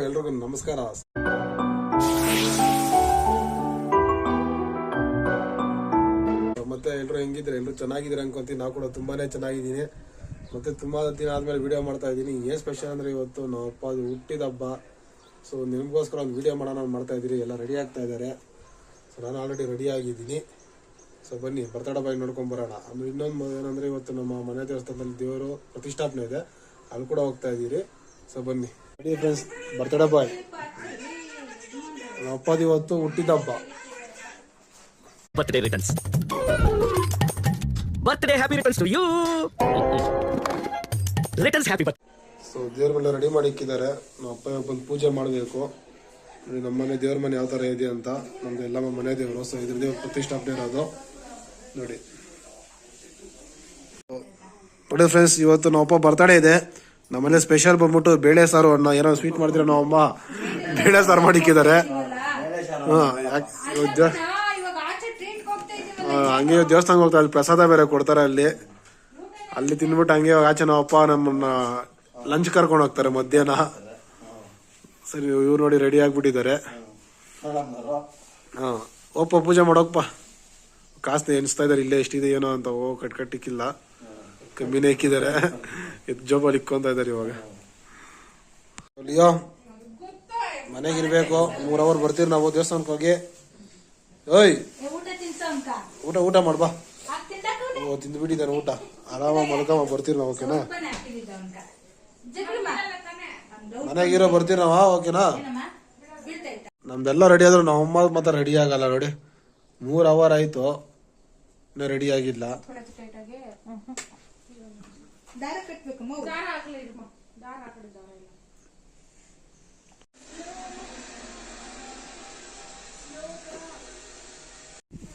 ಎಲ್ರಿಗೂ ನಮಸ್ಕಾರ. ಮತ್ತೆ ಎಲ್ರು ಹೆಂಗಿದ್ರೆ ಎಲ್ರು ಚೆನ್ನಾಗಿದ್ರೆ ಅನ್ಕೊಂತೀನಿ. ನಾವು ಕೂಡ ತುಂಬಾನೇ ಚೆನ್ನಾಗಿದ್ದೀನಿ. ಮತ್ತೆ ತುಂಬಾ ದಿನ ಆದ್ಮೇಲೆ ವಿಡಿಯೋ ಮಾಡ್ತಾ ಇದ್ದೀನಿ. ಏನ್ ಸ್ಪೆಷಲ್ ಅಂದ್ರೆ ಇವತ್ತು ನಮ್ಮ ಅಪ್ಪ ಅದು ಹುಟ್ಟಿದ ಹಬ್ಬ. ಸೊ ನಿಮ್ಗೋಸ್ಕರ ಒಂದು ವಿಡಿಯೋ ಮಾಡೋಣ ಮಾಡ್ತಾ ಇದ್ದೀರಿ. ಎಲ್ಲ ರೆಡಿ ಆಗ್ತಾ ಇದ್ದಾರೆ. ಸೊ ನಾನು ಆಲ್ರೆಡಿ ರೆಡಿ ಆಗಿದ್ದೀನಿ. ಸೊ ಬನ್ನಿ ಬರ್ತಡ ಬಾಯ್ ನೋಡ್ಕೊಂಡ್ ಬರೋಣ. ಆಮೇಲೆ ಇನ್ನೊಂದು ಏನಂದ್ರೆ ಇವತ್ತು ನಮ್ಮ ಮನೆ ದೇವಸ್ಥಾನದಲ್ಲಿ ದೇವರು ಪ್ರತಿಷ್ಠಾಪನೆ ಇದೆ. ಅಲ್ಲಿ ಕೂಡ ಹೋಗ್ತಾ ಇದ್ದೀರಿ. ಸೊ ಬನ್ನಿ. ರೆಡಿ ಫ್ರೆಂಡ್ಸ್ ಬರ್ತಡೇ ಬಾಯ್ ನಮ್ಮ ಅಪ್ಪದ ಇವತ್ತು ಹುಟ್ಟಿದ ಹಬ್ಬ birthday returns birthday happy returns to you returns happy birth so ದೇವ್ರನ್ನೆಲ್ಲ ready ಮಾಡಿ ಇಕ್ಕಿದ್ದಾರೆ. ನಮ್ಮ ಅಪ್ಪ ಬಂದು ಪೂಜೆ ಮಾಡಬೇಕು. ನಮ್ಮ ಮನೆ ದೇವ್ರ ಮನೆ ಯಾವ ಥರ ಇದೆ ಅಂತ. ನಮ್ದು ಎಲ್ಲ ಮನೆ ದೇವರು. ಸೊ ಇದ್ರ ದೇವ್ರ ಪ್ರತಿಷ್ಠಾಪನೆ ಇರೋದು ನೋಡಿ. ನೋಡಿ ಫ್ರೆಂಡ್ಸ್ ಇವತ್ತು ನಮ್ಮ ಅಪ್ಪ ಬರ್ತಡೇ ಇದೆ. ನಮ್ಮನೆ ಸ್ಪೆಷಲ್ ಬಂದ್ಬಿಟ್ಟು ಬೇಳೆ ಸಾರು ಅನ್ನ ಏನೋ ಸ್ವೀಟ್ ಮಾಡ್ತೀರ ನಮ್ಮ ಅಮ್ಮ ಬೇಳೆ ಸಾರು ಮಾಡಿಕ್ಕಿದ್ದಾರೆ. ಹಂಗೆ ದೇವಸ್ಥಾನ ಹೋಗ್ತಾ ಅಲ್ಲಿ ಪ್ರಸಾದ ಬೇರೆ ಕೊಡ್ತಾರೆ ಅಲ್ಲಿ. ಅಲ್ಲಿ ತಿಂದ್ಬಿಟ್ಟು ಹಂಗೆ ಆಚೆ ನಾವು ಅಪ್ಪ ನಮ್ಮನ್ನ ಲಂಚ್ ಕರ್ಕೊಂಡು ಹೋಗ್ತಾರೆ ಮಧ್ಯಾಹ್ನ. ಸರಿ, ಇವ್ರು ನೋಡಿ ರೆಡಿ ಆಗ್ಬಿಟ್ಟಿದ್ದಾರೆ. ಹಾ ಓಪ್ಪ ಪೂಜೆ ಮಾಡೋಪ್ಪ ಕಾಸ್ತಿ ಎಣಿಸ್ತಾ ಇದಾರೆ ಇಲ್ಲೇ ಎಷ್ಟಿದೆ, ಏನೋ ಅಂತ, ಓ, ಕಟ್ ಕಟ್ಟಿಕ್ಕಿಲ್ಲ. ಕಮ್ಮಿನೇ ಇಕ್ಕಿದ್ದಾರೆ ಇದು ಜೋಬಲ್ಲಿ ಇಕ್ಕೊಂತ ಇದಾರೆ ಇವಾಗ. ಮನೆಗೆ ಇರ್ಬೇಕು. ಮೂರ್ ಅವರ್ ಬರ್ತೀವಿ ನಾವು ದೇವಸ್ಥಾನಕ್ಕೆ ಹೋಗಿ. ಓಯ್! ಊಟ ಊಟ ಮಾಡ್ಬಾ ಓ ತಿಂದ್ಬಿಟ್ಟಿದ್ದಾನೆ ಊಟ. ಆರಾಮಾಗಿ ಮಲ್ಕೊಂಬ ಬರ್ತೀರಿ ನಾವು, ಓಕೆನಾ? ಮನೆಗಿರೋ ಬರ್ತೀವಿ ನಾವು ಓಕೆನಾ? ನಮ್ದೆಲ್ಲ ರೆಡಿ ಆದ್ರು ನಮ್ಮ ಅಮ್ಮ ಮಾತ್ರ ರೆಡಿ ಆಗಲ್ಲ ನೋಡಿ. ಮೂರ್ ಅವರ್ ಆಯ್ತು. ಇನ್ನೂ ರೆಡಿ ಆಗಿಲ್ಲ. ದಾರ ಕಟ್ಬೇಕು ದಾರ ದಾರ ಇರಮ್ಮ ದಾರ ಹಾಕಡಿ ದಾರ ಇಲ್ಲ.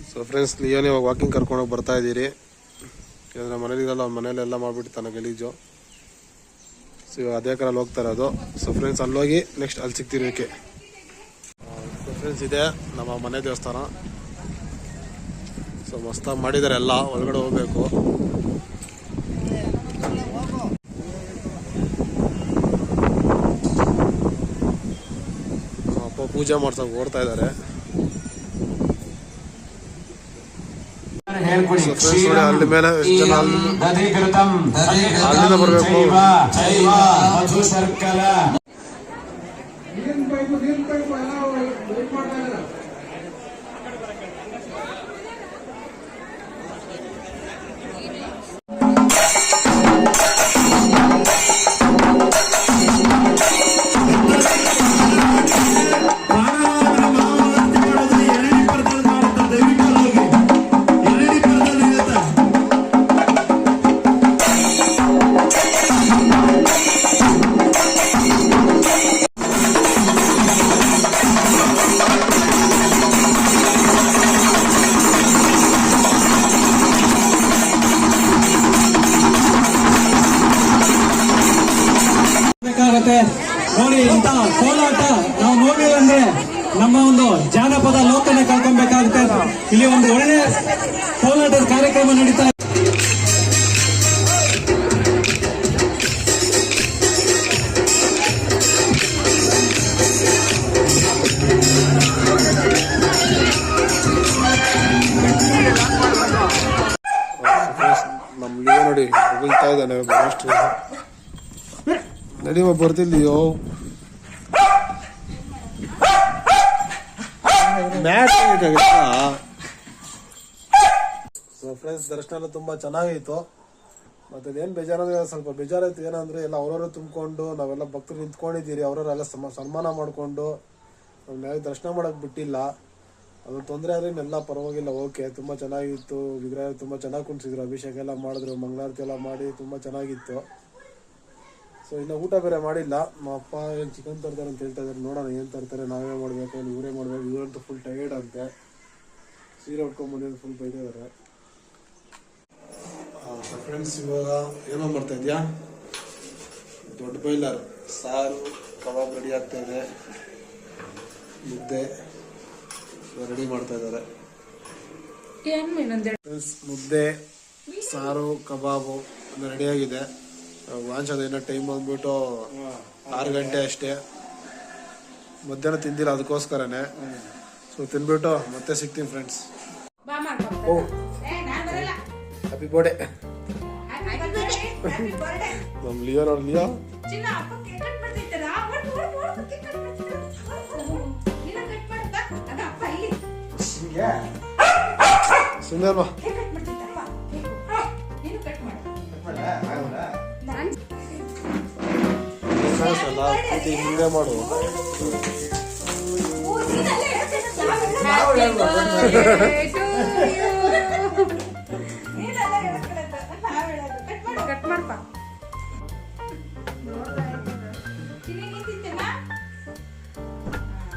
ಸೊ ಫ್ರೆಂಡ್ಸ್ ಲಿಯೋನೇ ಇವಾಗ ವಾಕಿಂಗ್ ಕರ್ಕೊಂಡೋಗಿ ಬರ್ತಾ ಇದ್ದೀರಿ. ಯಾಕಂದರೆ ಮನೇಲಿರಲ್ಲ ಅವ್ನ ಮನೇಲೆಲ್ಲ ಮಾಡ್ಬಿಟ್ಟಿರ್ತಾನೆ ಗಲೀಜು. ಸೊ ಇವಾಗ ಅದೇ ಕರಲ್ಲಿ ಹೋಗ್ತಾ ಇರೋದು. ಸೊ ಫ್ರೆಂಡ್ಸ್ ಅಲ್ಲೋಗಿ ನೆಕ್ಸ್ಟ್ ಅಲ್ಲಿ ಸಿಗ್ತೀರಿ ಓಕೆ ಸೊ ಫ್ರೆಂಡ್ಸ್ ಇದೆ ನಮ್ಮ ಮನೆ ದೇವಸ್ಥಾನ. ಸೊ ಮಸ್ತಾಗಿ ಮಾಡಿದ್ದಾರೆ ಎಲ್ಲ ಒಳಗಡೆ ಹೋಗ್ಬೇಕು ನಮ್ಮ ಅಪ್ಪ ಪೂಜೆ ಮಾಡ್ತಾ ಓಡ್ತಾ ಇದ್ದಾರೆ ಅಲ್ಲಿ ಮೇಲೆ ಜನ ಅಲ್ಲಿಂದ ಬರ್ಬೇಕು. ನೋಡಿ ಎಂತ ಕೋಲಾಟ, ನಾವು ನೋಡಿದ್ರೆ ನಮ್ಮ ಒಂದು ಜಾನಪದ ಲೋಕನ ಕಳ್ಕೊಬೇಕಾಗುತ್ತೆ. ಇಲ್ಲಿ ಒಂದು ಒಳ್ಳೆ ಕೋಲಾಟದ ಕಾರ್ಯಕ್ರಮ ನಡೀತಾ ನಮ್ಮ ನೋಡಿ ಇದ್ದಾನೆ ಬರೋಷ್ಟು ನಡಿವ ಬರ್ತಿಲ್ಲಿಯೋ ಮ್ಯಾಚ್ ಸೊ ಫ್ರೆಂಡ್ಸ್ ದರ್ಶನ ಎಲ್ಲ ತುಂಬಾ ಚೆನ್ನಾಗಿತ್ತು ಮತ್ತೆ ಏನ್ ಬೇಜಾರಂದ್ರೆ ಸ್ವಲ್ಪ ಬೇಜಾರಾಯ್ತು. ಏನಂದ್ರೆ ಎಲ್ಲ ಅವ್ರವ್ರು ತುಂಬಿಕೊಂಡು, ನಾವೆಲ್ಲ ಭಕ್ತರು ನಿಂತ್ಕೊಂಡಿದ್ದೀರಿ. ಅವ್ರವ್ರೆಲ್ಲ ಸಮ, ಸನ್ಮಾನ ಮಾಡಿಕೊಂಡು, ನಮ್ನ ದರ್ಶನ ಮಾಡಕ್ ಬಿಟ್ಟಿಲ್ಲ. ಅದು ತೊಂದರೆ ಆದ್ರೆ ಎಲ್ಲ ಪರವಾಗಿಲ್ಲ. ಓಕೆ ತುಂಬಾ ಚೆನ್ನಾಗಿತ್ತು. ವಿಗ್ರಹ ತುಂಬಾ ಚೆನ್ನಾಗಿ ಕುಣಿಸಿದ್ರು. ಅಭಿಷೇಕ ಎಲ್ಲ ಮಾಡಿದ್ರು. ಮಂಗಳಾರತಿ ಎಲ್ಲ ಮಾಡಿ ತುಂಬಾ ಚೆನ್ನಾಗಿತ್ತು. ಸೊ ಇನ್ನು ಊಟ ಬೇರೆ ಮಾಡಿಲ್ಲ. ನಮ್ಮ ಅಪ್ಪ ಏನು ಚಿಕನ್ ತರ್ತಾರೆ ಅಂತ ಹೇಳ್ತಾ ಇದ್ದಾರೆ. ನೋಡೋಣ ಏನು ತರ್ತಾರೆ ನಾವೇ ಮಾಡಬೇಕು ಏನು ಇವರೇ ಮಾಡಬೇಕು. ಇವರಂತೂ ಫುಲ್ ಟೈರ್ಡ್ ಅಂತೆ. ಸೀರೆ ಉಟ್ಕೊಂಡ್ ಫುಲ್ ಫುಲ್ ಬೈದಿದ್ದಾರೆ. ಫ್ರೆಂಡ್ಸ್ ಇವಾಗ ಏನೋ ಮಾಡ್ತಾ ಇದೆಯಾ? ದೊಡ್ಡ ಬೈಲರ್ ಸಾರು ಕಬಾಬ್ ರೆಡಿ ಆಗ್ತಾ ಇದೆ. ಮುದ್ದೆ ರೆಡಿ ಮಾಡ್ತಾ ಇದ್ದಾರೆ. ಮುದ್ದೆ ಸಾರು ಕಬಾಬು ಎಲ್ಲ ರೆಡಿಯಾಗಿದೆ ವಾಂಚದ ಏನೋ ಟೈಮ್ ಬಂದ್ಬಿಟ್ಟು ಆರು ಗಂಟೆ ಅಷ್ಟೇ. ಮಧ್ಯಾಹ್ನ ತಿಂದಿಲ್ಲ ಅದಕ್ಕೋಸ್ಕರನೇ. ಸೊ ತಿನ್ಬಿಟ್ಟು ಮತ್ತೆ ಸಿಗ್ತೀನಿ ಫ್ರೆಂಡ್ಸ್. ಓ. ಏ ನಾನ್ ಬರಲ್ಲ. ಹ್ಯಾಪಿ ಬರ್ಡೇ ನಮ್ಮ birthday. ಅವ್ರ ಲಿಯೋ ನೋಡಿ ಲಿಯೋ. ಚಿನ್ನ ಚಿನ್ನ ಹಿಂಗೆ ಮಾಡು.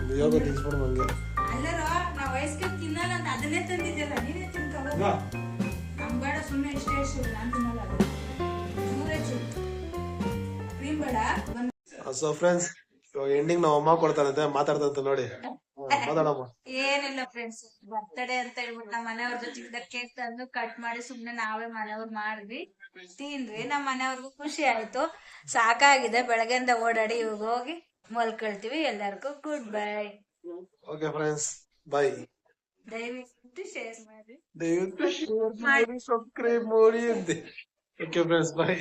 ಲಿಯೋಗ ತಿನ್ಸ್ಬಿಡು ನಂಗೆ. ಅಲ್ಲರೋ ನಾ ವಯಸ್ಸಿಗೆ ತಿನ್ನಲ್ಲ ಅಂತ ಅದನ್ನೇ ನೀನೇ ನಮ್ ಬೇಡ ಸುಮ್ಮನೆ ಇಷ್ಟೇ ಇಷ್ಟು ನಾನು ತಿನ್ನಲ್ಲ ಕ್ರೀಮ್ ಬೇಡ ಸೊ ಫ್ರೆಂಡ್ಸ್ ಇವಾಗ ಎಂಡಿಂಗ್ ನಾವು ಅಮ್ಮ ಕೊಡ್ತಾರಂತೆ ಮಾತಾಡ್ತಂತ ನೋಡಿ. ಮಾತಾಡಮ್ಮ. ಏನಿಲ್ಲ ಫ್ರೆಂಡ್ಸ್ ಬರ್ತಡೇ ಅಂತ ಹೇಳ್ಬಿಟ್ಟು ನಮ್ಮ ಮನೆಯವ್ರ ಜೊತೆ ಕೇಕ್ ತಂದು ಕಟ್ ಮಾಡಿ ಸುಮ್ನೆ ನಾವೇ ಮನೆಯವ್ರು ಮಾಡಿದ್ವಿ. ತಿಂದ್ವಿ ನಮ್ಮ ಮನೆಯವ್ರಿಗೂ ಖುಷಿ ಆಯ್ತು. ಸಾಕಾಗಿದೆ ಬೆಳಗ್ಗೆಯಿಂದ ಓಡಾಡಿ ಇವಾಗ ಹೋಗಿ ಮಲ್ಕೊಳ್ತೀವಿ ಎಲ್ಲರಿಗೂ good bye okay friends bye ದಯವಿಟ್ಟು ಶೇರ್ ಮಾಡಿ ದಯವಿಟ್ಟು ಸಬ್ಸ್ಕ್ರೈಬ್ ಮಾಡಿ. ಅಂತೆ ಓಕೆ ಫ್ರೆಂಡ್ಸ್ ಬಾಯ್